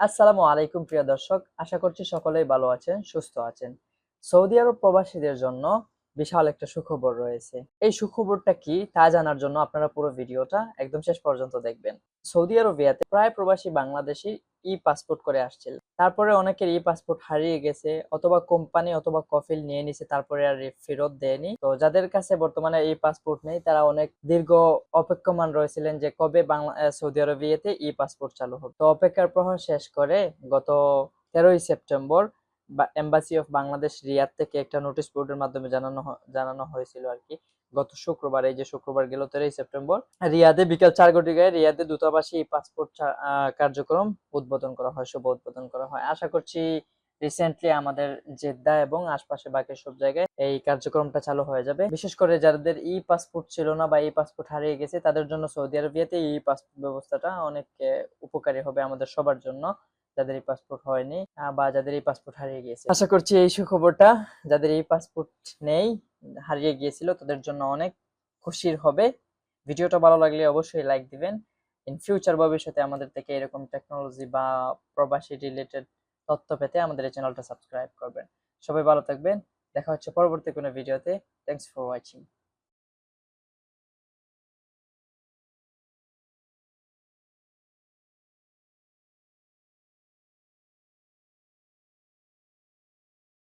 আসসালামু আলাইকুম, প্রিয় দর্শক। আশা করছি সকলেই ভালো আছেন, সুস্থ আছেন। সৌদি আরব প্রবাসীদের জন্য বিশাল একটা সুখবর রয়েছে। এই সুখবরটা কি তা জানার জন্য আপনারা পুরো ভিডিওটা একদম শেষ পর্যন্ত দেখবেন। সৌদি আরবিয়াতে প্রায় প্রবাসী বাংলাদেশি ই পাসপোর্ট করে আসছিল। তারপরে অনেকের ই পাসপোর্ট হারিয়ে গেছে, অথবা কোম্পানি অথবা কফিল নিয়ে নিছে, তারপরে আর ফেরত দেয়নি। তো যাদের কাছে বর্তমানে ই পাসপোর্ট নেই, তারা অনেক দীর্ঘ অপেক্ষমান রয়েছিলেন যে কবে বাংলা সৌদি আরবিয়াতে ই পাসপোর্ট চালু হবে। তো অপেক্ষার প্রহর শেষ করে গত তেরোই September embassy of Bangladesh Riyadh থেকে একটা নোটিশ বোর্ডের মাধ্যমে জানানো জানানো হয়েছিল আর কি। গত শুক্রবার, এই যে শুক্রবার গেল তেরোই সেপ্টেম্বর রিয়াদে বিকাল চার ঘটিকায় রিয়াদে দূতাবাসে পাসপোর্ট কার্যক্রম উদ্বোধন করা হয়, শুভ উদ্বোধন করা হয়। আশা করছি রিসেন্টলি আমাদের জেদ্দা এবং আশপাশে বাকি সব জায়গায় এই কার্যক্রমটা চালু হয়ে যাবে। বিশেষ করে যাদের ই পাসপোর্ট ছিল না বা ই পাসপোর্ট হারিয়ে গেছে, তাদের জন্য সৌদি আরবিয়াতে ই পাসপোর্ট ব্যবস্থাটা অনেক উপকারী হবে আমাদের সবার জন্য। যাদের এই পাসপোর্ট হয়নি বা যাদের এই পাসপোর্ট হারিয়ে গিয়েছে। আশা করছি এই সুখবরটা, যাদের এই পাসপোর্ট নেই, হারিয়ে গিয়েছিল, তাদের জন্য অনেক খুশির হবে। ভিডিওটা ভালো লাগলে অবশ্যই লাইক দিবেন। ইন ফিউচার ভবিষ্যতে আমাদের থেকে এরকম টেকনোলজি বা প্রবাসী রিলেটেড তথ্য পেতে আমাদের এই চ্যানেলটা সাবস্ক্রাইব করবেন। সবাই ভালো থাকবেন। দেখা হচ্ছে পরবর্তী কোনো ভিডিওতে থ্যাংকস ফর ওয়াচিং